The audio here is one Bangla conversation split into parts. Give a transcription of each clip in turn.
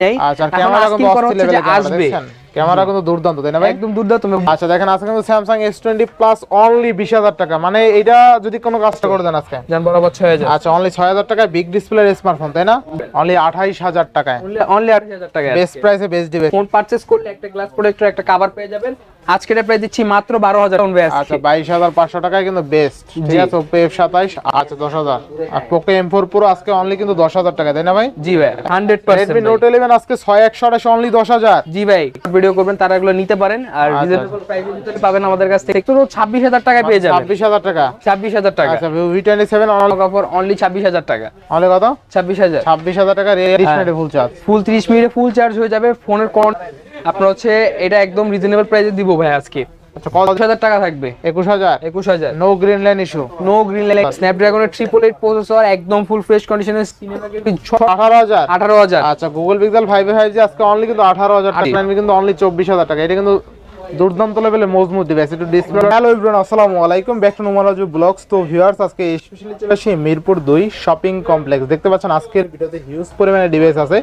নেই আচ্ছা আসবে। ক্যামেরা কিন্তু দুর্দান্ত তাই না ভাই? একদম দুর্দান্ত আচ্ছা দেখেন আজকে কিন্তু Samsung S twenty plus only বিশ হাজার টাকা। মানে এটা যদি কোনো কাজটা করে দেন আজকে। জান বরাবর ছয় হাজার। আচ্ছা অনলি ছয় হাজার টাকায় বিগ ডিসপ্লের স্মার্টফোন তাই না? অনলি আঠাইশ হাজার টাকায়। অনলি আঠাশ হাজার টাকা বেস্ট প্রাইসে বেস্ট দিবে ফোন পারচেজ করলে একটা গ্লাস প্রোটেক্টর একটা কভার পেয়ে যাবেন। আজকে প্রায় দিচ্ছি মাত্র বারো হাজার আচ্ছা বাইশ হাজার পাঁচশো টাকায় কিন্তু বেস্ট ঠিক। আছে ওপো এফ সাতাইশ। আচ্ছা দশ হাজার। আর পোকো এম ফোর পুরো আজকে অনলি কিন্তু দশ হাজার টাকা তাই না ভাই? জি ভাই হান্ড্রেড রেডমি নোট ইলেভেন আজকে ছয় একশো আঠাশ অনলি দশ হাজার। জি ভাই ভিডিও করবেন তারা এগুলো নিতে পারেন। আর আচ্ছা, রিজনেবল প্রাইসের ভিতরে পাবেন আমাদের কাছ থেকে। ছাব্বিশ হাজার টাকা পেয়ে যাবেন। ছাব্বিশ হাজার টাকা? ছাব্বিশ হাজার টাকা। আচ্ছা সেভেন কাপড় অনলি ছাব্বিশ হাজার টাকা। অনলি কত? ছাব্বিশ হাজার। ছাব্বিশ হাজার টাকা রেডিশনারি ফুল চার্জ ফুল তিরিশ মিনিটে ফুল চার্জ হয়ে যাবে। ফোনের কোন আপনার হচ্ছে এটা একদম রিজনেবল প্রাইসে দিব ভাই আজকে। আচ্ছা কত? হাজার টাকা থাকবে। একুশ হাজার? একুশ হাজার। No green line issue no green স্ন্যাপড্রাগনের triple eight processor একদম ফুল ফ্রেশ কন্ডিশনে আঠারো হাজার? আঠারো হাজার। আচ্ছা Google Pixel five five G আজকে অনলি কিন্তু আঠারো হাজার কিন্তু অনলি চব্বিশ হাজার টাকা। এটা কিন্তু দুর্দান্ত লেভেলে মজবুত দিবে একটু ডিসপ্লে হ্যালো এভরিওয়ান আসসালামু আলাইকুম ব্যাক টু নোমারাজু ব্লগস তো ভিউয়ার্স আজকে স্পেশালি চলে মিরপুর দুই শপিং কমপ্লেক্স দেখতে পাচ্ছেন আজকের ভিডিওতে হিউজ পরিমাণে ডিভাইস আছে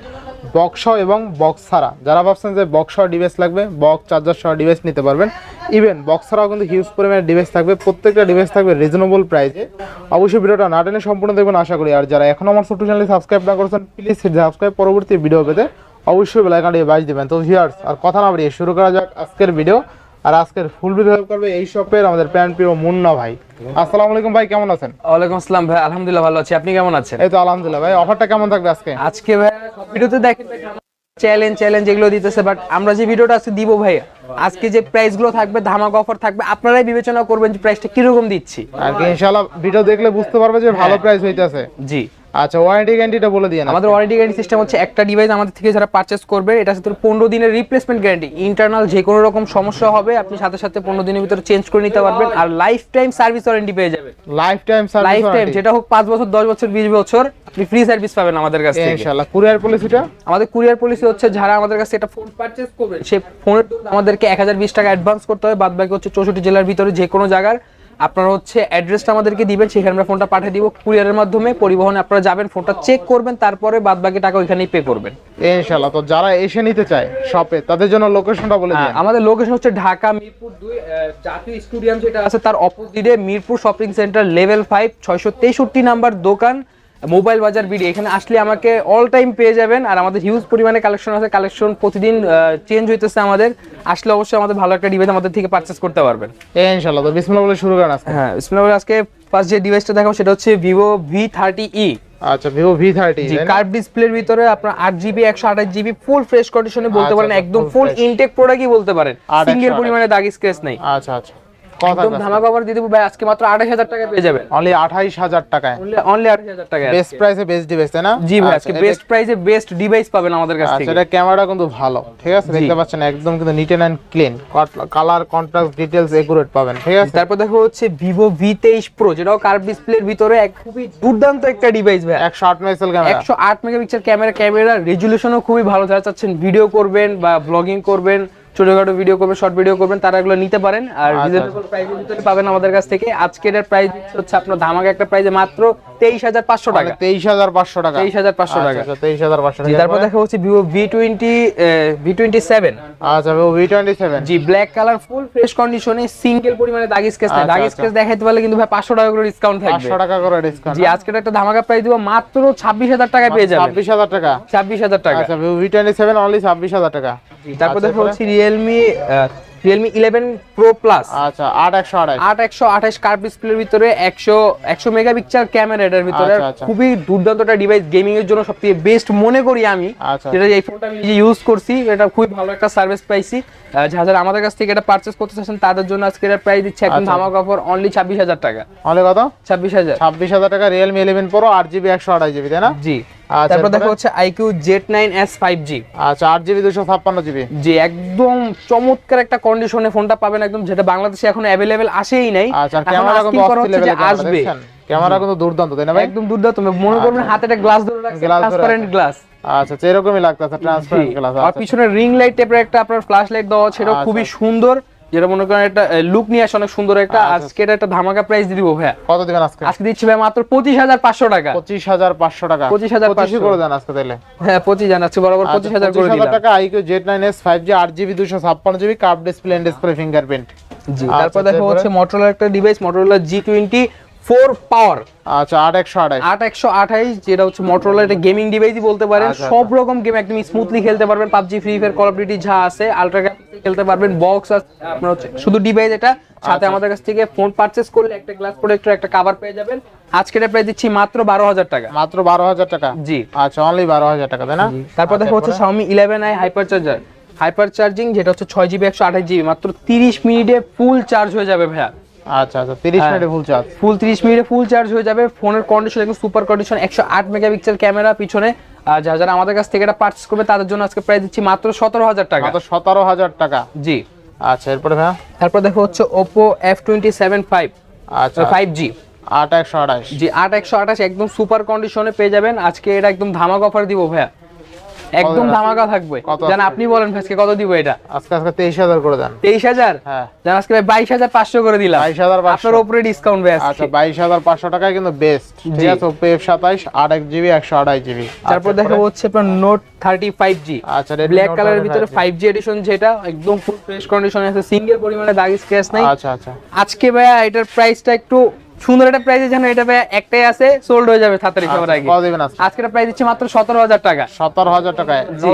বক্স এবং বক্স ছাড়া। যারা ভাবছেন যে বক্স সহ ডিভাইস লাগবে বক্স চার্জার সহ ডিভাইস নিতে পারবেন। ইভেন বক্স ছাড়াও কিন্তু হিউজ পরিমাণে ডিভাইস থাকবে, প্রত্যেকটা ডিভাইস থাকবে রিজনেবল প্রাইসে অবশ্যই ভিডিওটা না টেনে সম্পূর্ণ দেখবেন, আশা করি। আর যারা এখন আমার ছোট্ট চ্যানেলে সাবস্ক্রাইব না করেছেন প্লিজ সাবস্ক্রাইব পরবর্তী ভিডিও পেতে অবশ্যই বেলাইকান দিয়ে বাজ দিবেন। তো ভিউয়ার্স আর কথা না বাড়িয়ে শুরু করা যাক আজকের ভিডিও আর আজকের ফুল ভিডিও করবে এই শপের আমাদের প্যান প্রিয় মুন্না ভাই। আসসালামু আলাইকুম ভাই কেমন আছেন? ওয়ালাইকুম আসসালাম ভাই আলহামদুলিল্লাহ ভালো আছি। আপনি কেমন আছেন? এই তো আলহামদুলিল্লাহ ভাই অফারটা কেমন থাকবে আজকে? আজকে ভাই সব ভিডিওতে দেখেন চ্যালেঞ্জ চ্যালেঞ্জ এগুলো দিতেছে বাট আমরা যে ভিডিওটা আজকে দিব ভাই আজকে যে প্রাইসগুলো থাকবে ধামাকা অফার থাকবে আপনারাই বিবেচনা করবেন যে প্রাইসটা কীরকম দিচ্ছি। আর ইনশাআল্লাহ ভিডিও দেখলে বুঝতে পারবে যে ভালো প্রাইস হইতাছে। জি। আচ্ছা ওয়ারেন্টি গ্যারান্টিটা বলে দিয়ে না আমাদের ওয়ারেন্টি গ্যারান্টি সিস্টেম হচ্ছে একটা ডিভাইস আমাদের থেকে যারা পারচেস করবে এটা সাথে পনেরো দিনের রিপ্লেসমেন্ট গ্যারান্টি ইন্টারনাল যে কোনো রকম সমস্যা হবে আপনি সাথে সাথে পনেরো দিনের ভিতরে চেঞ্জ করে নিতে পারবেন আর লাইফ টাইম সার্ভিস ওয়ারেন্টি পেয়ে যাবেন। লাইফ টাইম লাইফ টাইম যেটা হোক পাঁচ বছর দশ বছর বিশ বছর আপনি ফ্রি সার্ভিস পাবেন আমাদের কাছ থেকে। ইনশাআল্লাহ। কুরিয়ার পলিসিটা আমাদের কুরিয়ার পলিসি হচ্ছে যারা আমাদের কাছে একটা ফোন পারচেজ করবে সেই ফোনের আমাদেরকে এক হাজার বিশ টাকা অ্যাডভান্স করতে হবে বাদ বাকি হচ্ছে চৌষট্টি জেলার ভিতরে যে কোনো জায়গার। আপনারা হচ্ছে অ্যাড্রেসটা আমাদেরকে দিবেন সেখানে আমরা ফোনটা পাঠিয়ে দিব। কুরিয়ারের মাধ্যমে পরিবহনে আপনারা যাবেন ফোনটা চেক করবেন তারপরে বাদ বাকি টাকা ওইখানেই পে করবেন। ইনশাআল্লাহ তো যারা এসে নিতে চায় শপে তাদের জন্য লোকেশনটা বলে দিই দিন। আমাদের লোকেশন হচ্ছে ঢাকা মিরপুর দুই আহ, জাতীয় স্টেডিয়াম যেটা আছে তার অপোজিটে Mirpur shopping centre level five ছয়শো তেষট্টি নাম্বার দোকান। মোবাইল বাজার বিডি এখানে আসলে আমাকে অল টাইম পেয়ে যাবেন আর আমাদের হিউজ পরিমাণে কালেকশন আছে। কালেকশন প্রতিদিন চেঞ্জ হইতেছে আমাদের। আসলে অবশ্যই আমাদের ভালো একটা ডিভাইস আমাদের থেকে পারচেস করতে পারবেন। ইনশাআল্লাহ তো বিসমিল্লাহ বলে শুরু করেন আজকে। হ্যাঁ বিসমিল্লাহ আজকে ফার্স্ট যে ডিভাইসটা দেখাবো সেটা হচ্ছে ভিভো ভি থার্টি ই আচ্ছা ভিভো ভি থার্টি কার্ভ ডিসপ্লের ভিতরে আপনার আট জিবি একশো আঠাশ জিবি ফুল ফ্রেশ কন্ডিশনে বলতে পারেন একদম ফুল ইনটেক প্রোডাক্টই বলতে পারেন। সিঙ্গেল পরিমাণে দাগ স্ক্র্যাচ নেই। আচ্ছা আচ্ছা। একদম ধামাকা অফার দিয়ে দেবো ভাই আজকে মাত্র আঠাশ হাজার টাকা পেয়ে যাবেন। অনলি টাকায়। বেস্ট প্রাইসে বেস্ট ডিভাইস তাই না? জি ভাই আজকে বেস্ট প্রাইসে বেস্ট ডিভাইস পাবেন আমাদের কাছ আচ্ছা থেকে। এটা ক্যামেরা কিন্তু ভালো ঠিক আছে? দেখতে পাচ্ছেন একদম কিন্তু neat and clean colour contrast details accurate পাবেন ঠিক আছে? তারপর দেখো হচ্ছে যেটাও কার্ভ ডিসপ্লের ভিতরে এক খুবই দুর্দান্ত একটা ডিভাইস ভাই। Megapixel camera megapixel camera camera রেজুলেশনও খুবই ভালো। যারা চাচ্ছেন ভিডিও করবেন বা ব্লগিং করবেন ছোটখাটো ভিডিও করবেন শর্ট ভিডিও করবেন তারা এগুলো নিতে পারেন। আর আচ্ছা। রিজনেবল প্রাইসের ভিতরে পাবেন আমাদের কাছ থেকে। আজকের প্রাইস হচ্ছে আপনার ধামাকা একটা প্রাইসে মাত্র তেইশ হাজার পাঁচশো টাকা। তেইশ হাজার পাঁচশো টাকা। তেইশ হাজার পাঁচশো টাকা। তেইশ হাজার পাঁচশো জি, টাকা। তারপর দেখা হচ্ছে Vivo V twenty V twenty seven আচ্ছা Vivo V twenty seven G black colour full fresh কন্ডিশনে সিঙ্গেল পরিমাণে দাগ স্কেচ আচ্ছা, দাগ আচ্ছা। স্কেচ দেখাইতে পারলে কিন্তু ভাই পাঁচশো টাকা করে ডিসকাউন্ট থাকবে। টাকা করে ডিসকাউন্ট জি আজকের একটা ধামাকা প্রাইস দিব মাত্র ছাব্বিশ হাজার টাকায় পেয়ে যাবেন। ছাব্বিশ হাজার টাকা। ছাব্বিশ হাজার টাকা। আচ্ছা Vivo V twenty seven only ছাব্বিশ হাজার টাকা। তারপর আচ্ছা, দেখা হচ্ছে Realme Realme eleven pro plus আচ্ছা আট একশো আঠাশ। আট একশো আঠাশ কার্ভ ডিসপ্লের ভিতরে একশো একশো মেগাপিক্সেল ক্যামেরা এটার ভিতরে আচ্ছা, আচ্ছা। খুবই দুর্দান্ত একটা ডিভাইস গেমিং এর জন্য সবথেকে বেস্ট মনে করি আমি। যেটা এই ফোনটা আমি নিজে ইউজ করছি এটা খুবই ভালো একটা সার্ভিস পাইছি। যারা যারা আমাদের কাছ থেকে এটা পারচেস করতে চাচ্ছেন তাদের জন্য আজকে এটা প্রাইস দিচ্ছে একদম। ধামাকা অফার অনলি ছাব্বিশ হাজার টাকা। অনলি কত? ছাব্বিশ হাজার। ছাব্বিশ হাজার টাকা রিয়েলমি ইলেভেন প্রো আট জিবি একশো আঠাশ জিবি তাই না? জি। তারপর এরপরে? দেখা হচ্ছে iQOO Z nine S five G আচ্ছা আট জিবি দুশো ছাপ্পান্ন জিবি যে একদম চমৎকার একটা কন্ডিশনে ফোনটা পাবেন একদম যেটা বাংলাদেশে এখন অ্যাভেলেবেল আসেই নাই। আচ্ছা আসবে। ক্যামেরা কিন্তু দুর্দান্ত তাই না ভাই? একদম দুর্দান্ত মনে করবেন হাতে একটা গ্লাস ধরে রাখছে ট্রান্সপারেন্ট গ্লাস আচ্ছা এরকমই লাগতেছে ট্রান্সপারেন্ট গ্লাস আর পিছনে রিং লাইট টাইপের একটা আপনার ফ্ল্যাশ লাইট দেওয়া সেটা আচ্ছা। খুবই সুন্দর। যেটা মনে করেন একটা লুক নিয়ে আসে অনেক সুন্দর একটা। আচ্ছা। আজকে এটা একটা ধামাকা প্রাইস দিব ভাইয়া। কত দিবেন আজকে? আজকে দিচ্ছি ভাই মাত্র পঁচিশ হাজার পাঁচশো টাকা। পঁচিশ হাজার পাঁচশো টাকা। 25,500 পঁচিশই করে দেন আজকে তাহলে হ্যাঁ পঁচিশ জানাচ্ছি বরাবর পঁচিশ হাজার করে আচ্ছা, পঁচিশ হাজার দিলাম। টাকা iQOO Z nine S five G আট জিবি দুশো ছাপ্পান্ন GB curve display display fingerprint জি আচ্ছা, তারপর দেখা? হচ্ছে মোটরোলা একটা device Motorola G twenty four power আচ্ছা আট একশো আঠাশ। আট একশো আঠাইশ যেটা হচ্ছে মোটরোলা এটা গেমিং ডিভাইসই বলতে পারেন। সব রকম গেম একদম স্মুথলি খেলতে পারবেন। PUBG free fire call of duty যা আছে আলট্রা খেলতে পারবেন বক্স আপনার হচ্ছে শুধু ডিভাইস এটা। সাথে আচ্ছা। আমাদের কাছ থেকে ফোন পারচেস করলে একটা গ্লাস প্রোটেক্টর একটা কভার পেয়ে যাবেন। আজকে এটা প্রাইস দিচ্ছি মাত্র বারো হাজার টাকা। মাত্র বারো হাজার টাকা? জি। আচ্ছা অনলি বারো হাজার টাকা তাই না? তারপর দেখা হচ্ছে Xiaomi 11i hyper charger hyper charging যেটা হচ্ছে ছয় জিবি একশো আঠাশ জিবি মাত্র তিরিশ মিনিটে ফুল চার্জ হয়ে যাবে ভাইয়া। আচ্ছা আচ্ছা তিরিশ হ্যাঁ। মিনিটে ফুল চার্জ ফুল 30 মিনিটে ফুল চার্জ হয়ে যাবে। ফোনের কন্ডিশন একদম সুপার কন্ডিশন 108 মেগাপিক্সেল ক্যামেরা পিছনে। যারা যারা আমাদের কাছ থেকে এটা পারচেজ করবে তাদের জন্য আজকে প্রাইস দিচ্ছি মাত্র 17000 টাকা। মাত্র সতেরো হাজার টাকা। জি। আচ্ছা এরপরে ভাই তারপর দেখো হচ্ছে Oppo F27 5 আচ্ছা। 5G আট একশো আঠাশ। জি 8128 একদম সুপার কন্ডিশনে পেয়ে যাবেন। আজকে এটা একদম ধামাক অফার দিব ভাইয়া। একদম ধামাকা থাকবে। জান আপনি বলেন আজকে কত দিব এটা? আজকে আজকে তেইশ হাজার করে দেন। 23000 হ্যাঁ। জান আজকে ভাই 22500 করে দিলাম। 22,500 আপনার উপরে ডিসকাউন্ট ভাই আচ্ছা আজকে বাইশ হাজার পাঁচশো টাকায় কিন্তু বেস্ট ঠিক আছে ওপো এফ সাতাইশ আট এক জিবি একশো আঠাশ জিবি তারপর দেখা হচ্ছে আপনার নোট 35G আচ্ছা Redmi ব্ল্যাক কালারের 35G ভিতরে 5G এডিশন যেটা একদম ফুল ফ্রেশ কন্ডিশনে আছে। সিঙ্গেল পরিমাণে দাগ স্ক্র্যাচ নাই। আচ্ছা আচ্ছা। আজকে ভাইয়া এটার প্রাইসটা একটু সুন্দর একটা প্রাইস জানো এটা ভাই একটাই আছে সোল্ড হয়ে যাবে তাড়াতাড়ি সবার আগে। আজকের আজকে আজকে প্রাইস হচ্ছে মাত্র সতেরো হাজার টাকা। সতেরো হাজার টাকায় জি।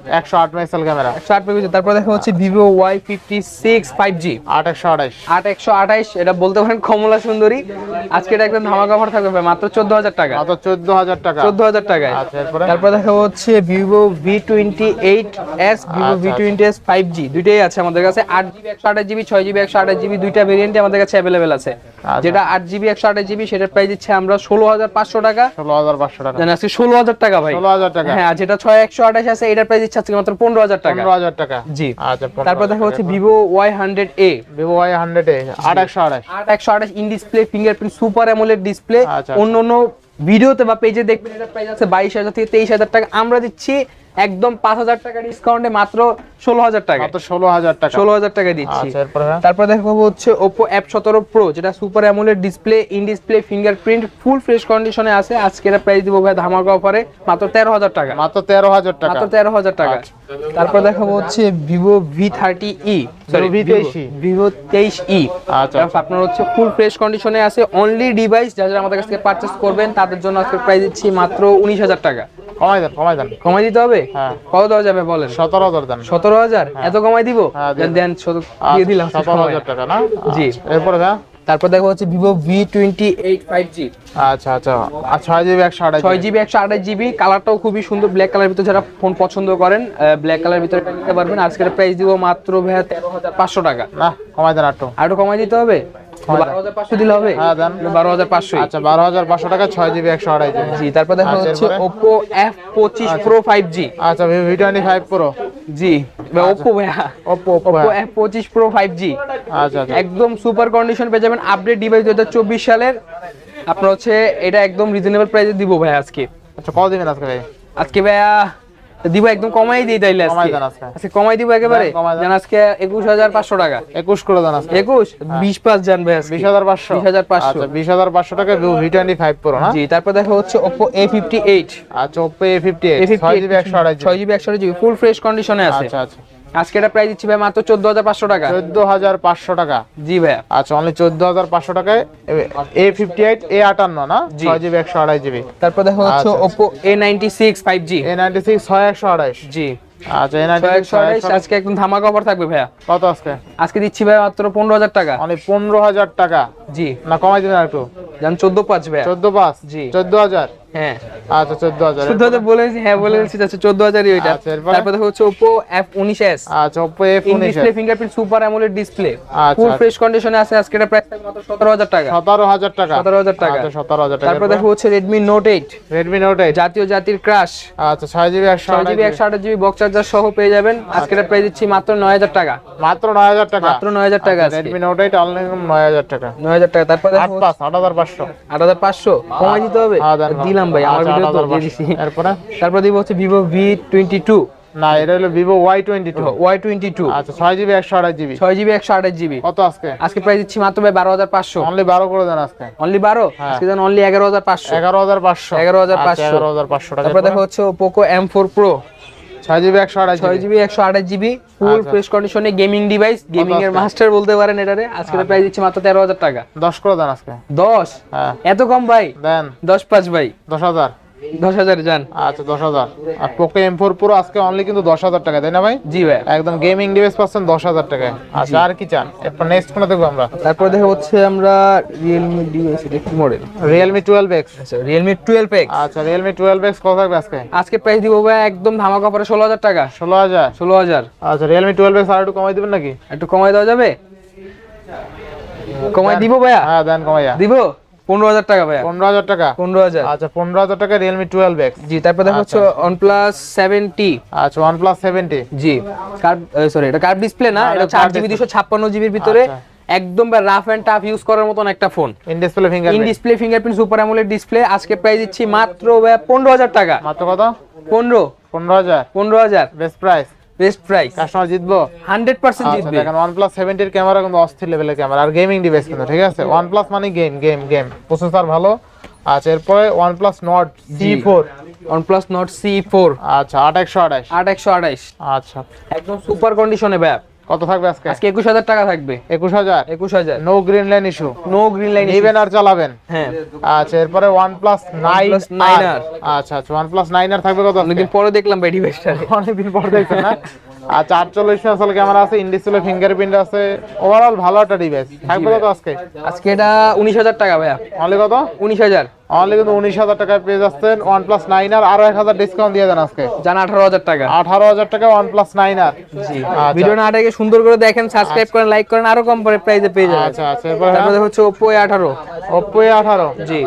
নোট থার্টিন একশো আট মেগাপিক্সেল ক্যামেরা। একশো আট তারপর দেখা হচ্ছে এটা বলতে পারেন কমলা সুন্দরী। আজকে এটা একদম ধামাকা অফার থাকবে মাত্র টাকা। মাত্র টাকা। টাকায়। আচ্ছা দেখা হচ্ছে দুইটাই আছে আমাদের কাছে। আট জিবি একশো আঠাশ জিবি ছয় জিবি একশো আঠাশ জিবি দুইটা ভেরিয়েন্টে আমাদের কাছে অ্যাভেলেবেল আছে। যেটা আট জিবি একশো আঠাশ জিবি সেটার প্রাইস দিচ্ছে আমরা ষোলো হাজার পাঁচশো টাকা। ষোলো হাজার পাঁচশো টাকা। আজকে ষোলো হাজার টাকা ভাই। ষোলো হাজার টাকা। হ্যাঁ যেটা ছয় একশো আঠাশ আছে এটার প্রাইস দিচ্ছে আজকে মাত্র পনেরো হাজার টাকা। পনেরো হাজার টাকা। জি। আচ্ছা তারপর দেখা হচ্ছে Vivo Y hundred A Vivo Y hundred A আট একশো আঠাশ আট একশো আঠাশ in display fingerprint super AMOLED display অন্য অন্য ভিডিওতে বা পেজে দেখবেন এটা প্রাইস আছে বাইশ হাজার থেকে তেইশ হাজার টাকা। আমরা দিচ্ছি একদম পাঁচ হাজার টাকা ডিসকাউন্টে মাত্র ষোলো হাজার টাকা। মাত্র ষোলো হাজার টাকা। ষোলো হাজার টাকা দিচ্ছি। আচ্ছা ভাইয়া? তারপর দেখো হচ্ছে Oppo F17 Pro যেটা super AMOLED display in display fingerprint full fresh কন্ডিশনে আছে। আজকে এটা প্রাইস দিব ভাই ধামাকা অফারে মাত্র তেরো হাজার টাকা। মাত্র তেরো হাজার টাকা। মাত্র তেরো হাজার টাকা। আচ্ছা। তারপর দেখাবো হচ্ছে Vivo V thirty E V30e Vivo তেইশ ই আচ্ছা। আপনার হচ্ছে ফুল ফ্রেশ কন্ডিশনে আছে। অনলি ডিভাইস যারা যারা আমাদের কাছ থেকে পারচেস করবেন তাদের জন্য আজকে প্রাইস দিচ্ছি মাত্র উনিশ হাজার টাকা। কমাই দেন কমাই দেন। কমাই দিতে হবে? হ্যাঁ। কত দেওয়া যাবে বলেন? সতেরো হাজার দেন। সতেরো হাজার? এত কমাই দিব? হ্যাঁ, দেন দিয়ে দিলাম। আচ্ছা, সতেরো হাজার টাকা না? জি। আচ্ছা, এরপরে? তারপর দেখো হচ্ছে Vivo V twenty eight five G আচ্ছা। আচ্ছা ছয় জিবি একশো আঠাশ ছয় জিবি একশো আঠাশ জিবি কালারটাও খুবই সুন্দর। ব্ল্যাক কালার ভিতরে যারা ফোন পছন্দ করেন ব্ল্যাক কালার ভিতরে নিতে পারবেন। আজকের প্রাইস দিব মাত্র ভাইয়া তেরো হাজার পাঁচশো টাকা। না কমাই দেন একটু আর কমাই দিতে হবে? দিলে হবে? বারো হাজার পাঁচশো। আচ্ছা বারো হাজার পাঁচশো টাকা ছয় জিবি একশো আঠাশ জিবি জি তারপর দেখা হচ্ছে ওপো এফ পঁচিশ প্রো ফাইভ জি আচ্ছা V twenty five pro G Oppo ভাইয়া। ওপো ওপো ওপো এফ পঁচিশ প্রো ফাইভ জি আচ্ছা একদম সুপার কন্ডিশন পেয়ে যাবেন আপডেট ডিভাইস দু হাজার চব্বিশ সালের। আপনার হচ্ছে এটা একদম রিজনেবল প্রাইসে দিব ভাই আজকে। আচ্ছা কত দিবেন আজকে ভাই? আজকে ভাইয়া দিব একদম কমাই দিই তাইলে আজকে। আজকে। কমাই দিব একেবারে। জান আজকে একুশ হাজার পাঁচশো টাকা। একুশ করে জান আজকে। একুশ? বিশ পাঁচ জান ভাই বিশ হাজার পাঁচশো। বিশ হাজার পাঁচশো। বিশ হাজার পাঁচশো টাকা V twenty five pro G তারপর দেখা হচ্ছে ওপো এ ফিফটি এইট আচ্ছা ওপো এ ফিফটি এইট ছয় জিবি একশো আড়াই ছয় জিবি একশো জিবি ফুল ফ্রেশ কন্ডিশনে আছে। আচ্ছা আচ্ছা। আজকে এটা প্রাইস দিচ্ছি ভাই মাত্র চোদ্দ হাজার পাঁচশো টাকা। চোদ্দ হাজার পাঁচশো টাকা। জি ভাইয়া। আচ্ছা অনলি চোদ্দ হাজার পাঁচশো টাকায় এ ফিফটি এইট এ আটান্ন না? জি। ছয় জিবি একশো আঠাশ জিবি তারপর দেখো হচ্ছে আচ্ছা, Oppo A ninety six five G A ninety six ছয় একশো আঠাশ জি। আচ্ছা এ নাইনটি ছয় সিক্স একশো আঠাইশ আজকে একদম ধামাকা অফার থাকবে ভাইয়া। কত আজকে? আজকে দিচ্ছি ভাই মাত্র পনেরো হাজার টাকা। অনলি পনেরো হাজার টাকা। জি না কমাই দিন একটু জান চোদ্দ পাঁচ ভাইয়া। চোদ্দ পাঁচ। জি। চোদ্দ হাজার? হ্যাঁ। আচ্ছা বলেছি হ্যাঁ বলে আচ্ছা ওইটা। আচ্ছা, এরপরে? তারপর দেখা হচ্ছে Oppo F Oppo F display fingerprint super AMOLED display full. Fresh কন্ডিশনে আছে আজকে এটা প্রাইস মাত্র সতেরো হাজার টাকা। সতেরো হাজার টাকা। 17,000 টাকা। আচ্ছা সতেরো হাজার টাকা। তারপর দেখো হচ্ছে Redmi Note eight Redmi Note eight জাতীয় জাতির ক্রাশ আচ্ছা বক্স চার্জার সহ পেয়ে যাবেন। আজকে এটা প্রাইস দিচ্ছি মাত্র নয় হাজার টাকা। মাত্র নয় হাজার টাকা। মাত্র নয় হাজার টাকা আজকে। রেডমি নোট এইট অনলাইন নয় হাজার টাকা। নয় হাজার টাকা তারপর আট দেখো হাজার পাঁচশো। আট হাজার পাঁচশো। কমাই দিতে হবে? দিলাম ভাই আমার আচ্ছা, ভিডিও তো দিয়ে দিছি। এরপরে? তারপর দিব হচ্ছে ভিভো ভি টোয়েন্টি টু না এটা হলো Vivo Y twenty two Y twenty two আচ্ছা ছয় জিবি একশো আঠাশ জিবি ছয় জিবি একশো আঠাশ জিবি কত আজকে? আজকে প্রাইস দিচ্ছি মাত্র ভাই বারো হাজার পাঁচশো। অনলি বারো করে দেন আজকে। অনলি বারো? হ্যাঁ। আজকে দেন অনলি এগারো হাজার পাঁচশো। এগারো হাজার পাঁচশো। 11,500 এগারো হাজার পাঁচশো টাকা। তারপরে দেখা হচ্ছে পোকো এম ফোর প্রো ছয় জিবি একশো আঠাশ ছয় জিবি। একশো আঠাশ জিবি ফুল আচ্ছা। ফ্রেশ কন্ডিশনে গেমিং ডিভাইস গেমিং এর মাস্টার বলতে পারেন এটারে। আজকে প্রাইস দিচ্ছে মাত্র তেরো হাজার টাকা। দশ করে দেন আজকে। দশ? হ্যাঁ। এত কম ভাই? দেন। দশ পাঁচ ভাই। দশ হাজার। দশ হাজার যান আচ্ছা দশ হাজার। আর পোকো এম ফোর পুরো আজকে অনলি কিন্তু দশ হাজার টাকা তাই না ভাই? জি ভাই। একদম গেমিং ডিভাইস পাচ্ছেন দশ হাজার টাকায়। আচ্ছা আর কি চান? এরপর নেক্সট কোনে দেখব আমরা? তারপর দেখা হচ্ছে আমরা রিয়েলমি ডিভাইস এটা কি মডেল রিয়েলমি টুয়েলভ এক্স আচ্ছা রিয়েলমি টুয়েলভ এক্স আচ্ছা রিয়েলমি টুয়েলভ এক্স কত থাকবে আজকে? আজকে প্রাইস দিব ভাই একদম ধামাকা পরে ষোলো হাজার টাকা। ষোলো হাজার? ষোলো হাজার। আচ্ছা রিয়েলমি টুয়েলভ এক্স আর একটু কমাই দিবেন নাকি? একটু কমাই দেওয়া যাবে? কমাই দিব ভাইয়া? হ্যাঁ দেন কমাইয়া। দিব? পনেরো হাজার টাকা পনেরো হাজার টাকা? পনেরো হাজার। আচ্ছা পনেরো হাজার টাকা রিয়েলমি টুয়েলভ এক্স জি তারপর দেখা হচ্ছে OnePlus 7T আচ্ছা OnePlus seventy G curve sorry এটা কার্ভ ডিসপ্লে না এটা চার জিবি দুশো ছাপ্পান্ন জিবির ভিতরে আচ্ছা। একদম রাফ অ্যান্ড টাফ ইউজ করার মতন একটা phone in display in display fingerprint super AMOLED display আজকে প্রাইস দিচ্ছি মাত্র পনেরো হাজার টাকা। মাত্র কত? পনেরো। পনেরো হাজার। পনেরো হাজার। Best price best price customer জিতবো। হান্ড্রেড পার্সেন্ট আচ্ছা জিতবে। দেখেন OnePlus প্লাস এর ক্যামেরা কিন্তু অস্থির লেভেলের ক্যামেরা আর গেমিং ডিভাইস কিন্তু ঠিক আছে? OnePlus মানে গেম গেম গেম প্রসেসর ভালো। আচ্ছা এরপরে Nord C four OnePlus Nord C4 আচ্ছা আট একশো আঠাশ। আট একশো আঠাইশ আচ্ছা। একদম সুপার কন্ডিশনে ব্যাপ। কত থাকবে আজকে? আজকে একুশ হাজার টাকা থাকবে। একুশ হাজার? একুশ হাজার। No green line issue no green line নিবেন আর চালাবেন? হ্যাঁ। আচ্ছা এরপরে OnePlus 9R আচ্ছা আচ্ছা ওয়ান প্লাস নাইন আর থাকবে কত অনেকদিন পরে দেখলাম ভাই ডিভাইসটা অনেকদিন পর দেখছেন না? আচ্ছা আটচল্লিশ মেগাপিক্সেল ক্যামেরা আছে ইন ডিসপ্লে ফিঙ্গারপ্রিন্ট আছে। ওভারঅল ভালো একটা ডিভাইস থাকবে কত আজকে? আজকে এটা উনিশ হাজার টাকা ভাইয়া। অনলি কত? উনিশ হাজার। অনলি কিন্তু উনিশ হাজার টাকায় পেয়ে যাচ্ছেন। ওয়ান প্লাস নাইন আর আরও এক হাজার ডিসকাউন্ট দিয়ে দেন আজকে। জান আঠারো হাজার টাকা। আঠারো হাজার টাকা ওয়ান প্লাস নাইন আর আচ্ছা। ভিডিও না সুন্দর করে দেখেন সাবস্ক্রাইব করেন লাইক করেন আরও কম প্রাইসে পেয়ে যাবেন। আচ্ছা আচ্ছা। তারপরে হচ্ছে ওপো এ আঠারো। ওপ্পো এ আঠারো? জি।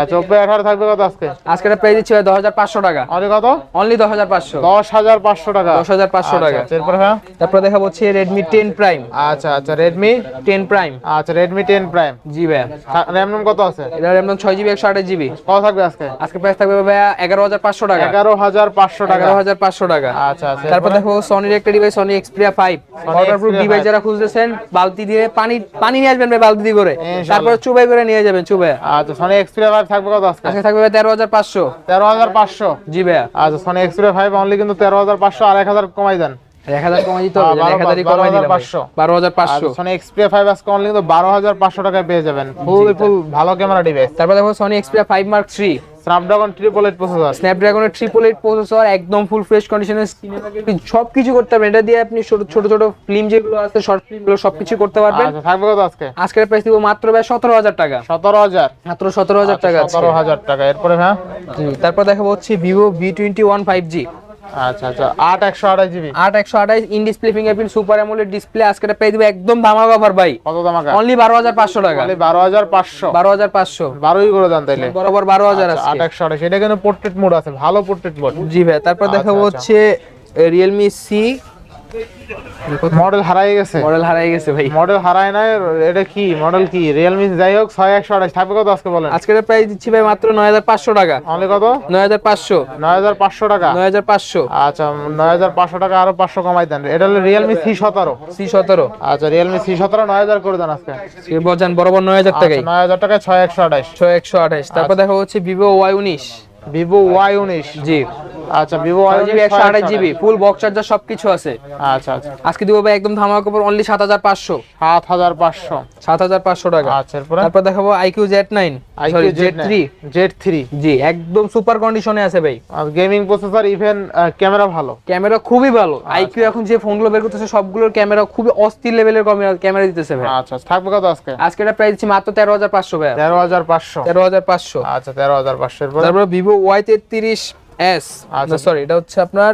আচ্ছা ওপ্পো এ আঠারো থাকবে কত আজকে? আজকে এটা প্রাইস দিচ্ছি দশ হাজার পাঁচশো টাকা। অনলি কত? অনলি দশ হাজার পাঁচশো। দশ হাজার পাঁচশো টাকা। দশ হাজার পাঁচশো আচ্ছা, টাকা। আচ্ছা, এরপরে হ্যাঁ? তারপরে দেখা হচ্ছে রেডমি টেন প্রাইম আচ্ছা আচ্ছা রেডমি টেন প্রাইম আচ্ছা রেডমি টেন প্রাইম জি ভাইয়া। র্যাম কত আছে? এটা র্যাম ছয় জিবি একশো আঠাশ জিবি। কত থাকবে আজকে? আজকে প্রাইস থাকবে ভাইয়া এগারো হাজার পাঁচশো টাকা। এগারো হাজার পাঁচশো টাকা। এগারো হাজার পাঁচশো টাকা। আচ্ছা আচ্ছা। তারপর দেখো সনির একটা device Sony Xperia five waterproof device যারা খুঁজতেছেন বালতি দিয়ে পানি পানি নিয়ে আসবেন ভাই বালতি দিয়ে করে। তারপর চুবাই করে নিয়ে যাবেন চুবাই। আচ্ছা সনি এক্সপিরিয়া ফাইভ থাকবে কত আজকে? আজকে থাকবে তেরো হাজার পাঁচশো। তেরো হাজার পাঁচশো। জি ভাইয়া। আচ্ছা সনি এক্সপিরিয়া ফাইভ অনলি কিন্তু তেরো হাজার পাঁচশো আর এক হাজার কমাই দেন। কমাই দিতে হবে হ্যাঁ, কমাই দিলাম আচ্ছা আজকে অনলি টাকায় পেয়ে যাবেন। ফুল ফুল ভালো ক্যামেরা ডিভাইস তারপর দেখো স্ন্যাপড্রাগন ট্রিপল এইট প্রসেসর স্ন্যাপড্রাগনের ট্রিপল এইট প্রসেসর একদম ফুল ফ্রেশ কন্ডিশনে সব কিছু করতে পারবেন। এটা দিয়ে আপনি ছোট ছোট ছোট ফিল্ম যেগুলো আছে শর্ট ফিল্মগুলো সবকিছু করতে পারবেন। আচ্ছা থাকবে কত আজকে? আজকের প্রাইস দিব মাত্র ভাই সতেরো হাজার টাকা। সতেরো হাজার। মাত্র সতেরো হাজার টাকা আছে সতেরো হাজার টাকা। এরপরে হ্যাঁ? জি, তারপর দেখাবো হচ্ছে Vivo V twenty one five G আচ্ছা আচ্ছা। GB? In display fingerprint super AMOLED display আজকে পেয়ে দিবে একদম ধামাকা অফার ভাই। কত অনলি বারো হাজার পাঁচশো টাকা। অনলি বারো হাজার পাঁচশো। বারো হাজার পাঁচশো। বারোই করে দেন তাইলে। বরাবর আচ্ছা, আছে এটা পোর্ট্রেট মোড আছে ভালো পোর্ট্রেট মোড জি ভাই তারপর দেখাবো আচ্ছা, হচ্ছে রিয়েলমি সি মডেল হারাই গেছে। মডেল হারাই গেছে ভাই। মডেল হারায় নাই এটা কি? মডেল কি? রিয়েলমি যাই হোক ছয় একশো আঠাশ। থাকবে কত আজকে বলেন? আজকের প্রাইস দিচ্ছি ভাই মাত্র নয় হাজার পাঁচশো টাকা। অনলি কত? নয় হাজার পাঁচশো। নয় হাজার পাঁচশো টাকা? নয় হাজার পাঁচশো। আচ্ছা নয় হাজার পাঁচশো টাকা আরও পাঁচশো কমাই দেন। এটা হলো রিয়েলমি সি সতেরো। সি সতেরো। আচ্ছা রিয়েলমি সি সতেরো নয় হাজার করে দেন আজকে। বজান বরাবর নয় হাজার টাকাই। নয় হাজার টাকায় ছয় একশো আঠাশ। ছয় একশো আঠাইশ তারপর দেখা হচ্ছে ভিভো ওয়াই উনিশ। ভিভো ওয়াই উনিশ। জি। আচ্ছা ভিভো ওয়াই জিবি একশো আঠাশ জিবি ফুল বক্স চার্জার সবকিছু আছে। আচ্ছা আচ্ছা। আজকে দিব ভাই একদম ধামাকা কাপড় অনলি সাত হাজার পাঁচশো। সাত হাজার পাঁচশো। সাত হাজার পাঁচশো টাকা। আচ্ছা তারপর দেখাবো iQOO Z nine sorry Z three Z three G একদম সুপার কন্ডিশনে আছে ভাই। গেমিং প্রসেসর ইভেন ক্যামেরা ভালো। ক্যামেরা খুবই ভালো। আচ্ছা। আইকিউ এখন যে ফোনগুলো বের করতেছে সবগুলোর ক্যামেরা খুবই অস্থির লেভেলের ক্যামেরা দিতেছে ভাই। আচ্ছা থাকবে কত আজকে? আজকে এটা প্রাইস দিচ্ছি মাত্র তেরো হাজার পাঁচশো ভাই। তেরো হাজার পাঁচশো। তেরো হাজার পাঁচশো। আচ্ছা তেরো হাজার পাঁচশো। তারপর ভিভো ওয়াই তেত্রিশ এস আচ্ছা। সরি এটা হচ্ছে আপনার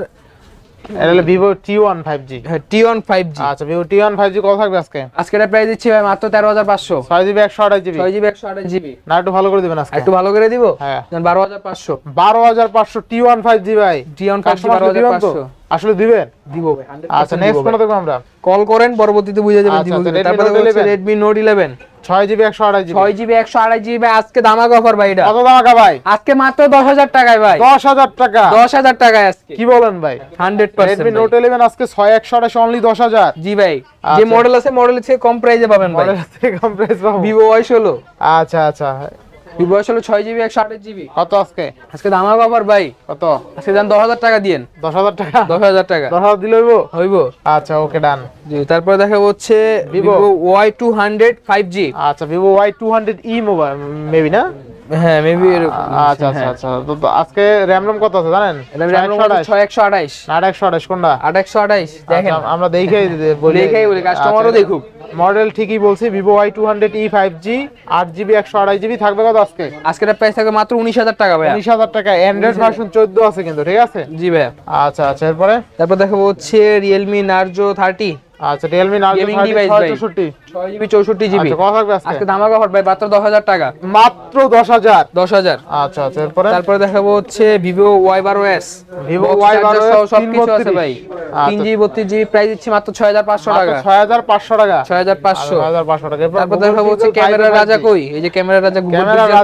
এটা হলো Vivo T one five G T one five G আচ্ছা Vivo T one five G কত থাকবে আজকে? আজকে এটা প্রাইস দিচ্ছি ভাই মাত্র তেরো হাজার পাঁচশো। ছয় জিবি একশো আঠাশ জিবি ছয় জিবি একশো আঠাশ জিবি না একটু ভালো করে দিবেন আজকে। একটু ভালো করে দিব? হ্যাঁ। বারো হাজার পাঁচশো। বারো হাজার পাঁচশো টি ওয়ান ফাইভ জি ভাই। টি ওয়ান ফাইভ জি বারো হাজার পাঁচশো। আসলে দিবেন? দিব ভাই আচ্ছা নেক্সট কোন দেখব আমরা? কল করেন পরবর্তীতে বুঝে যাবেন আচ্ছা, জীবন আচ্ছা, Redmi Note 11 GB GB. GB GB আজকে দামাক অফার ভাই এটা। কত দামাকা ভাই? আজকে মাত্র দশ হাজার টাকায় ভাই। দশ হাজার টাকা। দশ হাজার টাকায় আজকে। কি বলেন ভাই? আজকে অনলি দশ হাজার। জি ভাই। যে আচ্ছা। মডেল আছে মডেল থেকে কম প্রাইসে পাবেন ভাই। মডেল থেকে কম প্রাইস আচ্ছা আচ্ছা। ভিভো ছয় জিবি একশো আঠাশ জিবি। কত আজকে? আজকে দামাক অফার ভাই। কত? আজকে দশ হাজার টাকা দিয়েন। দশ হাজার টাকা? দশ হাজার টাকা। দশ হাজার দিলে হইব? হইব। আচ্ছা ওকে ডান। জি তারপরে দেখা হচ্ছে Vivo? Y two hundred five G. আচ্ছা Vivo Y two hundred E mobile maybe না? হ্যাঁ মেবি আচ্ছা আচ্ছা আচ্ছা। তো আজকে র্যাম রম কত আছে জানেন? আঠাইশ আট একশো আঠাশ কোনটা? আট একশো আঠাইশ দেখেন। আচ্ছা, আমরা দেখেই বলি দেখেই বলি, customer ও দেখুক। মডেল ঠিকই বলছি Vivo Y two hundred E five G আট জিবি একশো আড়াই জিবি থাকবে কত আজকে? আজকের প্রাইস থাকবে মাত্র উনিশ হাজার টাকা ভাই উনিশ হাজার টাকা। অ্যান্ড্রয়েড ভার্সন চোদ্দ আছে কিন্তু ঠিক আছে? জি ভাই আচ্ছা আচ্ছা এরপরে? তারপর দেখো হচ্ছে রিয়েলমি নার্জো থার্টি আচ্ছা ভাই। জিবি চৌষট্টি জিবি। আচ্ছা কত থাকবে আজকে? আজকে দামাক অফার ভাই মাত্র দশ হাজার টাকা। মাত্র দশ হাজার? দশ হাজার। আচ্ছা আচ্ছা এরপরে? তারপরে দেখাবো হচ্ছে বারো এস Vivo Y12s সবকিছু আছে ভাই। আচ্ছা। জিবি জিবি প্রাইস দিচ্ছি মাত্র ছয় হাজার পাঁচশো টাকা। ছয় হাজার পাঁচশো টাকা? ছয় হাজার পাঁচশো। ছয় হাজার পাঁচশো টাকা। তারপর Google দেখাবো হচ্ছে ক্যামেরা রাজা কই? এই যে ক্যামেরা রাজা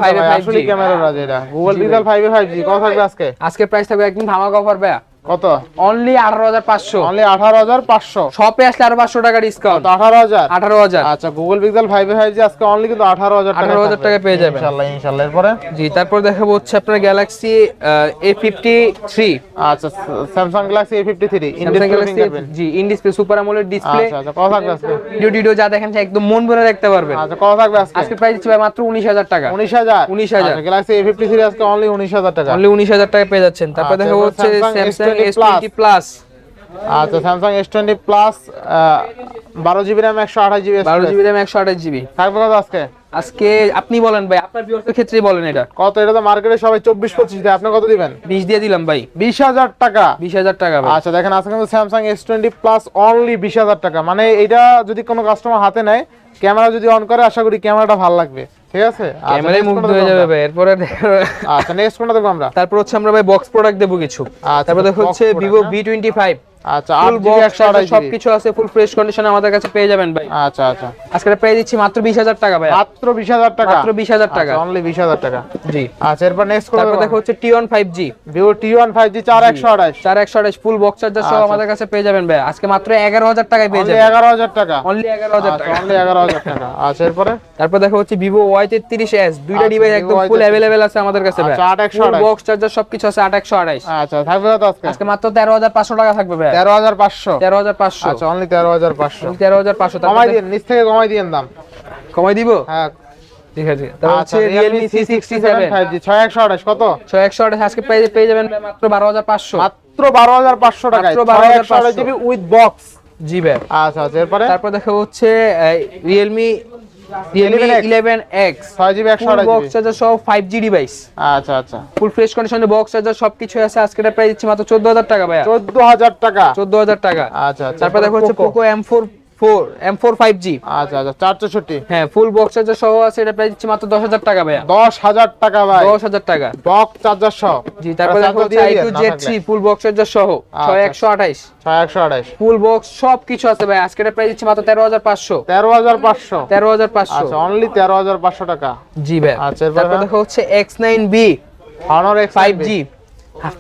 ফাইভ ভাই, ফাইভ আসলে ক্যামেরা রাজা এটা পিক্সেল ফাইভ ফাইভ জি কত থাকবে আজকে? আজকে প্রাইস থাকবে একদম ধামাকা অফার ভাইয়া কত? অনলি আঠারো হাজার পাঁচশো। অনলি আঠারো হাজার পাঁচশো। শপে আসলে আরও পাঁচশো টাকা ডিসকাউন্ট আঠারো হাজার? আঠারো হাজার। আচ্ছা Google Pixel five five G আজকে অনলি কিন্তু আঠারো হাজার টাকা 18,000 টাকা পেয়ে যাবেন। ইনশাল্লাহ ইনশাল্লাহ। এরপরে? জি তারপর দেখাবো হচ্ছে আপনার গ্যালাক্সি এ ফিফটি থ্রি আচ্ছা Samsung Galaxy A fifty three G in display super AMOLED display আচ্ছা আচ্ছা কত থাকবে আজকে? ভিডিও যা দেখেন একদম মন ভরে দেখতে পারবেন। আচ্ছা কত থাকবে আজকে? আজকে প্রাইস দিচ্ছি ভাই মাত্র উনিশ হাজার টাকা। উনিশ হাজার? 19,000 গ্যালাক্সি এ ফিফটি থ্রি আজকে অনলি উনিশ হাজার টাকা। অনলি উনিশ হাজার টাকা পেয়ে যাচ্ছেন। তারপর আচ্ছা, দেখাবো হচ্ছে Samsung S20 S twenty plus আচ্ছা স্যামসাং এস টোয়েন্টি প্লাস বারো জিবি র্যাম একশো আঠাশ জিবি বারো জিবি র্যাম একশো আঠাশ জিবি থাকবে কত আজকে? আজকে আপনি বলেন ভাই আপনার ভিউয়ার্সের ক্ষেত্রেই বলেন এটা। কত? এটা তো মার্কেটে সবাই চব্বিশ পঁচিশ দেয়। আপনি কত দিবেন? বিশ দিয়ে দিলাম ভাই। বিশ হাজার টাকা। বিশ হাজার টাকা আচ্ছা দেখেন আজকে কিন্তু Samsung S twenty plus only বিশ হাজার টাকা। মানে এটা যদি কোনো কাস্টমার হাতে নেয় ক্যামেরা যদি অন করে আশা করি ক্যামেরাটা ভালো লাগবে। ঠিক আছে? হয়ে যাবে এরপরে আমরা? তারপর হচ্ছে আমরা ভাই বক্স প্রোডাক্ট দেবো কিছু। তারপর দেখো হচ্ছে টোয়েন্টি ফাইভ আচ্ছা সবকিছু আছে ফুল ফ্রেশ কন্ডিশনে আমাদের কাছে পেয়ে যাবেন ভাই। আচ্ছা আচ্ছা। আজকে প্রাইস দিচ্ছি মাত্র বিশ হাজার টাকা ভাই মাত্র বিশ হাজার টাকা? মাত্র বিশ হাজার টাকা। অনলি বিশ হাজার টাকা। জি। আচ্ছা এরপর নেক্সট দেখো হচ্ছে ভিভো ফুল বক্স চার্জার সহ। আমাদের কাছে পেয়ে যাবেন ভাই আজকে মাত্র টাকায় পেয়ে যাবেন। টাকা? অনলি টাকা। অনলি আচ্ছা এরপরে? তারপর দেখো হচ্ছে ভিভো দুইটা আচ্ছা, ডিভাইস একদম ফুল আছে আমাদের কাছে ভাই আচ্ছা, 8 ফুল 128 বক্স চার্জার সবকিছু আছে আট একশো আঠাইশ আচ্ছা থাকবে আজকে? আজকে মাত্র তেরো হাজার পাঁচশো টাকা থাকবে ভাই তেরো হাজার পাঁচশো। তেরো হাজার পাঁচশো। আচ্ছা অনলি তেরো হাজার পাঁচশো। তেরো হাজার পাঁচশো কমাই দিন নিচ থেকে কমাই দিন দাম। কমাই দিব? হ্যাঁ। ঠিক আছে তারপর আচ্ছা হচ্ছে সেভেন ছয় একশো আঠাশ কত? ছয় একশো আঠাশ আজকে পেয়ে পেয়ে যাবেন মাত্র বারো হাজার পাঁচশো। মাত্র বারো হাজার পাঁচশো টাকা মাত্র ছয় একশো 12,500 জিবি উইথ বক্স জি ভাই আচ্ছা আচ্ছা এরপরে? তারপর দেখা হচ্ছে Realme Realme 11X eleven X ছয় জিবি একশো ফুল আঠাশ বক্স জিবি চার্জার সহ ফাইভ জি ডিভাইস আচ্ছা আচ্ছা। ফুল ফ্রেশ কন্ডিশনে বক্স চার্জার সবকিছু আছে আজকে এটা প্রাইস দিচ্ছি মাত্র চোদ্দ হাজার টাকা ভাইয়া। চোদ্দ হাজার টাকা? চোদ্দ হাজার টাকা। আচ্ছা আচ্ছা। তারপর দেখো হচ্ছে Poco। পোকো M45G আচ্ছা আচ্ছা 464 হ্যাঁ ফুল বক্স চার্জার সহ আছে এটা প্রাইস দিচ্ছি মাত্র 10000 টাকা ভাইয়া। 10000 টাকা ভাই। 10000 টাকা। বক্স চার্জার সহ। জি তারপরে দেখো I2 Z3 ফুল বক্স চার্জার সহ 6128 6128 ফুল বক্স সবকিছু আছে ভাই আজকে এটা প্রাইস দিচ্ছি মাত্র 13500 13500 13500 আচ্ছা অনলি 13500 টাকা। জি ভাই আচ্ছা তারপরে দেখো হচ্ছে X9B Honor X5G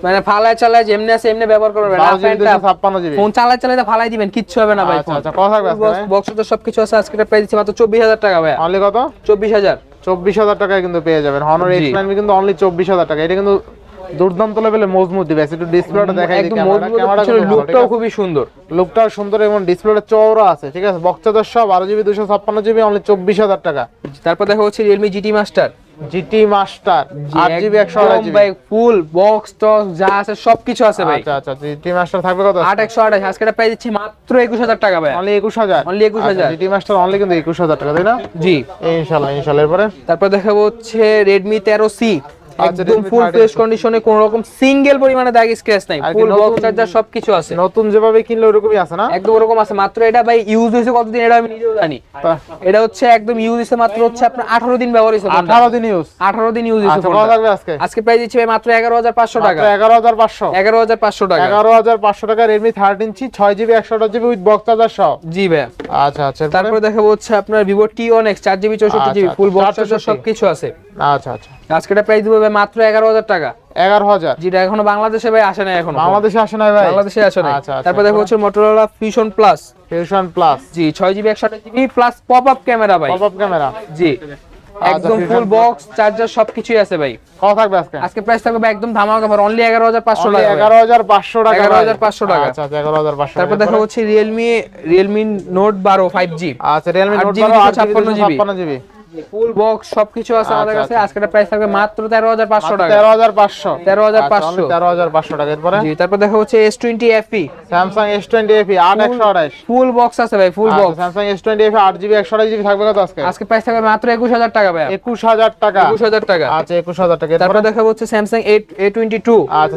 মানে ফালায় চালায় যেমনি আছে এমনি ব্যবহার করবেন। ফোন চালায় চালায় ফালাই দিবেন কিচ্ছু হবে না ভাই আচ্ছা আচ্ছা কথা? বক্স তো সবকিছু আছে আজকে প্রাইস দিচ্ছি মাত্র চব্বিশ হাজার টাকা ভাই। অনলি কত? চব্বিশ হাজার। চব্বিশ হাজার টাকায় কিন্তু পেয়ে যাবেন। হনর এক্স নাইন কিন্তু অনলি চব্বিশ হাজার টাকা। এটা কিন্তু দুর্দান্ত লেভেলে মজবুত দিবে একটু ডিসপ্লেটা দেখাই একদম লুকটাও খুবই সুন্দর। লুকটাও সুন্দর এবং ডিসপ্লেটা চওড়া আছে ঠিক আছে? বক্স চার্জার সহ বারো জিবি দুশো ছাপ্পান্ন জিবি অনলি চব্বিশ হাজার টাকা। তারপর দেখা হচ্ছে Realme GT master GT master আট জিবি একশো আঠাশ জিবি। ভাই ফুল বক্স টক্স যা আছে সবকিছু আছে ভাই। আচ্ছা আচ্ছা জিটি মাস্টার থাকবে কত? আট একশো আঠাশ আজকে এটা পেয়ে যাচ্ছি মাত্র একুশ হাজার টাকা ভাই। অনলি একুশ হাজার? Only 21,000 জিটি মাস্টার অনলি কিন্তু একুশ হাজার টাকা তাই না? জি। ইনশাআল্লাহ ইনশাল্লাহ এরপরে? তারপর দেখাবো হচ্ছে রেডমি তেরো সি আচ্ছা, একদম ফুল 13 ফ্রেশ কন্ডিশনে কোনো রকম সিঙ্গেল পরিমাণে দাগ স্ক্র্যাচ নাই ফুল বক্স চার্জার সবকিছু আছে। নতুন যেভাবে কিনলে ওরকমই আছে না? একদম ওরকম আছে মাত্র এটা ভাই ইউজ হয়েছে কতদিন এটা আমি নিজেও জানি। এটা হচ্ছে একদম ইউজ হয়েছে মাত্র হচ্ছে আপনার আঠারো দিন ব্যবহার হয়েছে আঠারো দিন ইউজ আঠারো দিন ইউজ হয়েছে আচ্ছা কত। থাকবে আজকে? আজকে প্রাইস দিচ্ছি ভাই মাত্র এগারো হাজার পাঁচশো টাকা। এগারো হাজার পাঁচশো? এগারো হাজার পাঁচশো টাকা। এগারো হাজার পাঁচশো টাকা রেডমি থার্ড ইঞ্চি ছয় জিবি একশো জিবি উইথ বক্স চার্জার সহ জি ভাই আচ্ছা আচ্ছা। তারপরে দেখাবো হচ্ছে আপনার ভিভো টি ওয়ান এক্স চার জিবি চৌষট্টি জিবি আচ্ছা, ফুল বক্স সবকিছু আছে। আচ্ছা আচ্ছা। আজকে এটা প্রাইস দিবো ভাই মাত্র এগারো হাজার টাকা। এগারো হাজার। যেটা এখনও বাংলাদেশে ভাই আসে না এখনও। বাংলাদেশে আসে না ভাই। বাংলাদেশে আসে না আচ্ছা তারপরে তারপর দেখো হচ্ছে Motorola Fusion plus Fusion plus G ছয় জিবি একশো GB plus pop up camera ভাই। পপ আপ ক্যামেরা জি। একদম ফুল বক্স চার্জার সবকিছুই আছে ভাই। কত থাকবে আজকে? আজকে প্রাইস থাকবে একদম ধামাকা অফার অনলি 11500 টাকা 11500 টাকা 11500 টাকা। আচ্ছা 11500 তারপর দেখা হচ্ছে Realme Realme Note 12 5G আচ্ছা Realme Note 12 ফুল বক্স সবকিছু আছে আমাদের আচ্ছা, কাছে। আচ্ছা। আজকে প্রাইস থাকবে মাত্র তেরো হাজার পাঁচশো টাকা। তেরো হাজার পাঁচশো। 13,500 তেরো হাজার পাঁচশো টাকা। এরপরে? জি তারপর দেখা হচ্ছে S twenty FE Samsung S twenty FE আট একশো আঠাশ। ফুল বক্স আছে ভাই ফুল বক্স এফি আট জিবি একশো আঠাশ জিবি থাকবে কত আজকে? আজকে প্রাইস থাকবে মাত্র একুশ হাজার টাকা ভাই একুশ হাজার টাকা। একুশ হাজার টাকা। আচ্ছা একুশ হাজার টাকা। তারপর দেখা হচ্ছে টোয়েন্টি টু আচ্ছা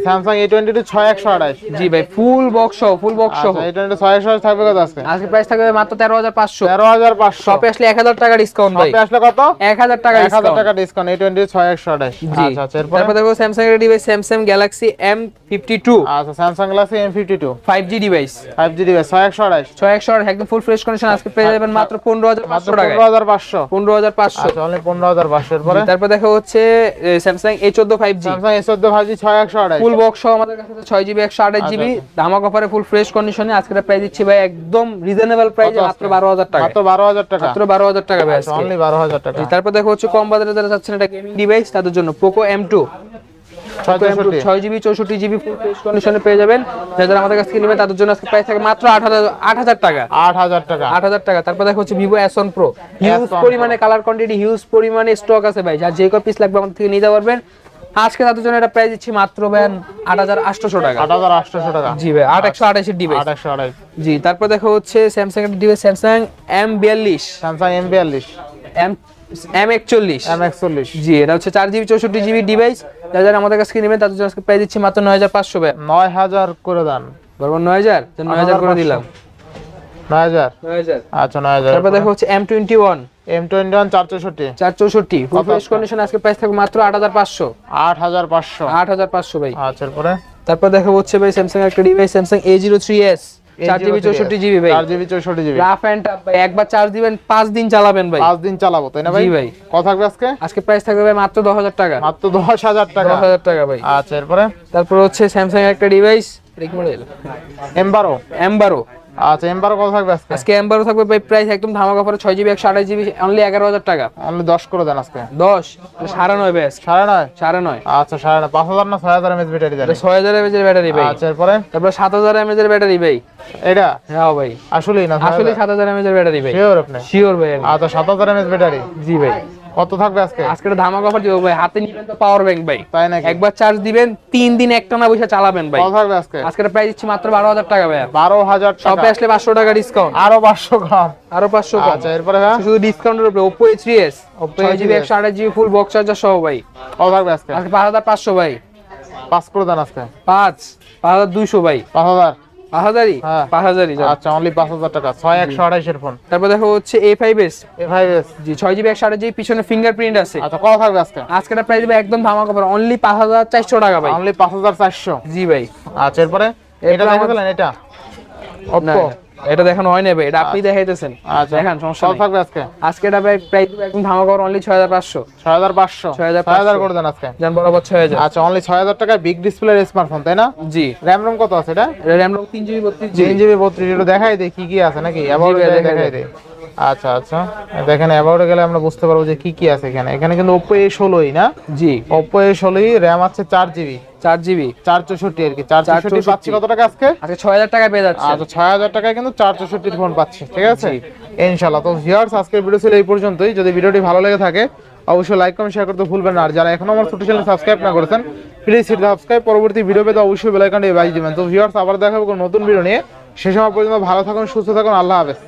ছয় একশো আঠাশ। জি ভাই ফুল বক্স সহ ফুল বক্স সহ। আচ্ছা এ টোয়েন্টি ছয় একশো আঠাশ থাকবে কত আজকে? আজকে প্রাইস থাকবে মাত্র তেরো হাজার পাঁচশো। তেরো হাজার পাঁচশো। শপে আসলে এক হাজার টাকা ডিসকাউন্ট ভাই। শপে আসলে কত? এক হাজার টাকা এক হাজার ডিসকাউন্ট টাকা ডিসকাউন্ট এ টোয়েন্টি ছয় একশো আঠাশ। জি। আচ্ছা আচ্ছা এরপরে? তারপর দেখো স্যামসাং এর ডিভাইস এম ফিফটি টু আচ্ছা fifty two five G device five G device ছয় একশো আঠাশ। ছয় একশো একদম ফুল ফ্রেশ কন্ডিশন আজকে পেয়ে যাবেন মাত্র পনেরো হাজার মাত্র পাঁচশো টাকা পনেরো হাজার পাঁচশো। পনেরো হাজার পাঁচশো। আচ্ছা অনলি পনেরো হাজার পাঁচশো। তারপর দেখা হচ্ছে স্যামসাং এস চোদ্দ ফাইভ জি একশো আঠাশ। ফুল বক্স সহ আমাদের কাছে ছয় জিবি একশো আঠাশ জিবি ধামাক অফারে ফুল ফ্রেশ কন্ডিশনে আজকে প্রাইস দিচ্ছি ভাই একদম রিজনেবল প্রাইসে মাত্র বারো হাজার টাকা মাত্র বারো হাজার টাকা? মাত্র বারো হাজার টাকা ভাই আজকে। অনলি বারো হাজার টাকা তারপর দেখো হচ্ছে কম বাজারে যারা চাচ্ছেন এটা গেমিং ডিভাইস তাদের জন্য পোকো এম টু ছয় জিবি চৌষট্টি জিবি কন্ডিশনে পেয়ে যাবেন। যারা আমাদের কাছ থেকে নেবেন তাদের জন্য আজকে প্রাইস থাকে মাত্র আট হাজার আট হাজার টাকা। আট হাজার টাকা। আট হাজার টাকা। তারপর দেখো হচ্ছে ভিভো এস প্রো হিউজ পরিমাণে কালার কোয়ান্টিটি হিউজ পরিমাণে স্টক আছে ভাই। যার যে কয় পিস লাগবে আমাদের থেকে নিতে পারবেন। আজকে তাদের জন্য এটা প্রাইস দিচ্ছি মাত্র ভাই আট হাজার আটশোশো টাকা। আট হাজার আটশোশো টাকা। জি ভাই আট একশো আঠাশের ডিভাইস একশো আঠাশ জি তারপর দেখো হচ্ছে স্যামসাং এর ডিভাইস স্যামসাং এম বিয়াল্লিশ। স্যামসাং এম বিয়াল্লিশ। এম এম একচল্লিশ। এম একচল্লিশ। জি এটা হচ্ছে চার জিবি চৌষট্টি জিবি ডিভাইস যারা যারা আমাদের কাছ থেকে নেবেন তাদের জন্য আজকে প্রাইস দিচ্ছি মাত্র নয় হাজার পাঁচশো নয় হাজার করে দেন বলব নয় হাজার? নয় হাজার করে দিলাম। নয় হাজার। নয় হাজার। আচ্ছা নয় হাজার। তারপর দেখো হচ্ছে M twenty one M twenty one চার চৌষট্টি। চার চৌষট্টি ফ্রেশ কন্ডিশন আজকে প্রাইস থাকবে মাত্র আট হাজার পাঁচশো। আট হাজার পাঁচশো। আট হাজার পাঁচশো ভাই। আচ্ছা তারপর দেখা হচ্ছে ভাই স্যামসাং একটা device Samsung A zero three S চার জিবি চৌষট্টি জিবি ভাই। চার জিবি চৌষট্টি জিবি। রাফ অ্যান্ড টাফ ভাই। একবার চার্জ দিবেন পাঁচ দিন চালাবেন ভাই। পাঁচ দিন চালাবো তাই না ভাই? জি ভাই। কত থাকবে আজকে? আজকে প্রাইস থাকবে ভাই মাত্র দশ হাজার টাকা। মাত্র দশ হাজার টাকা। দশ হাজার টাকা ভাই। আচ্ছা এরপরে? তারপর হচ্ছে স্যামসাং একটা ডিভাইস এমবারো এমবারো এম বারো আচ্ছা এম বারো কত থাকবে আজকে? আজকে এম বারো থাকবে ভাই প্রাইস একদম ধামাকা পরে ছয় জিবি একশো আঠাশ জিবি অনলি এগারো হাজার টাকা। অনলি দশ করে দেন আজকে। দশ? সাড়ে নয় ব্যাস। সাড়ে নয়? সাড়ে নয়। আচ্ছা সাড়ে নয়। পাঁচ হাজার না ছয় হাজার এমএচ ব্যাটারি ছয় হাজার এমএচ এর ব্যাটারি ভাই। আচ্ছা এরপরে? তারপর সাত হাজার এমএচ এর ব্যাটারি ভাই। এটা হ্যাঁ ভাই। আসলেই না আসলে সাত হাজার এমএচ এর ব্যাটারি ভাই। শিওর আপনি? শিওর ভাই। আচ্ছা সাত হাজার এমএচ ব্যাটারি জি ভাই। কত থাকবে আজকে? আজকে একটা ধামাকা অফার দিব ভাই হাতে নিবেন তো পাওয়ার ব্যাংক ভাই। তাই নাকি? একবার চার্জ দিবেন তিন দিন একটানা বসে চালাবেন ভাই। কত থাকবে আজকে? আজকে প্রাইস দিচ্ছি মাত্র বারো হাজার টাকা ভাই বারো হাজার শপে টাকা আসলে পাঁচশো টাকা ডিসকাউন্ট আরও পাঁচশো গ্রাম আরও পাঁচশো কম। আচ্ছা এরপরে হ্যাঁ? শুধু ডিসকাউন্টের উপরে Oppo ছয় জিবি A3s একশো আঠাশ জিবি ফুল বক্স চার্জার সহ ভাই। কত থাকবে আজকে? আজকে পাঁচ হাজার পাঁচশো ভাই। পাঁচ করে দেন আজকে। পাঁচ পাঁচ হাজার দুইশো ভাই। পাঁচ হাজার? পাঁচ হাজারই হ্যাঁ। আচ্ছা অনলি পাঁচ হাজার টাকা। ছয় একশো আঠাইশের ফোন। তারপর দেখো হচ্ছে A five S A five S G ছয় জিবি একশো আঠাশ জিবি পিছনে ফিঙ্গারপ্রিন্ট আছে। আচ্ছা কত থাকবে আজকে? আজকে প্রাইস দিবে একদম ধামাকা অফার অনলি পাঁচ হাজার চারশো টাকা ভাই। অনলি পাঁচ হাজার চারশো। জি ভাই। আচ্ছা এরপরে? এটা দেখে এটা? Oppo এটা দেখানো হয় না ভাই এটা আপনি দেখাইতেছেন। আচ্ছা। দেখান সমস্যা থাকবে আজকে? আজকে এটা প্রায় একদম ধামাকা অফার অনলি ছয় হাজার পাঁচশো। ছয় হাজার পাঁচশো? 6500 ছয় হাজার করে দেন আজকে। জান বরাবর ছয় হাজার। আচ্ছা অনলি ছয় হাজার টাকায় বিগ ডিসপ্লে স্মার্টফোন তাই না? জি। র্যাম রোম কত আছে এটা? এটা র্যাম রোম তিন জিবি বত্রিশ তিন জিবি জিবি বত্রিশ একটু দেখাই দেই কি কি আছে নাকি? দেখাই দেখাই দেই। আচ্ছা আচ্ছা। দেখেন অ্যাবাউটে গেলে আমরা বুঝতে পারব যে কি কি আছে এখানে। এখানে কিন্তু ওপো এ ষোলোই না? জি। ওপো এ ষোলোই র্যাম আছে চার জিবি চার জিবি চার চৌষট্টি আর কি। চার চৌষট্টি পাচ্ছি কত টাকা আজকে? আজকে ছয় হাজার টাকা পেয়ে যাচ্ছে। আচ্ছা ছয় হাজার টাকায় কিন্তু চার চৌষট্টির ফোন পাচ্ছি ঠিক আছে? ইনশাল্লাহ তো ভিউয়ার্স আজকের ভিডিও ছিল এই পর্যন্তই। যদি ভিডিওটি ভালো লেগে থাকে অবশ্যই লাইক কমেন্ট শেয়ার করতে ভুলবেন না। আর যারা এখনও আমার ছোট চ্যানেল সাবস্ক্রাইব না করেছেন প্লিজ সেটা সাবস্ক্রাইব পরবর্তী ভিডিও পেতে অবশ্যই বেলাইকানটি বাজিয়ে দিবেন। তো ভিউয়ার্স আবার দেখা হবে কোনো নতুন ভিডিও নিয়ে। সে সময় পর্যন্ত ভালো থাকুন সুস্থ থাকুন। আল্লাহ হাফেজ।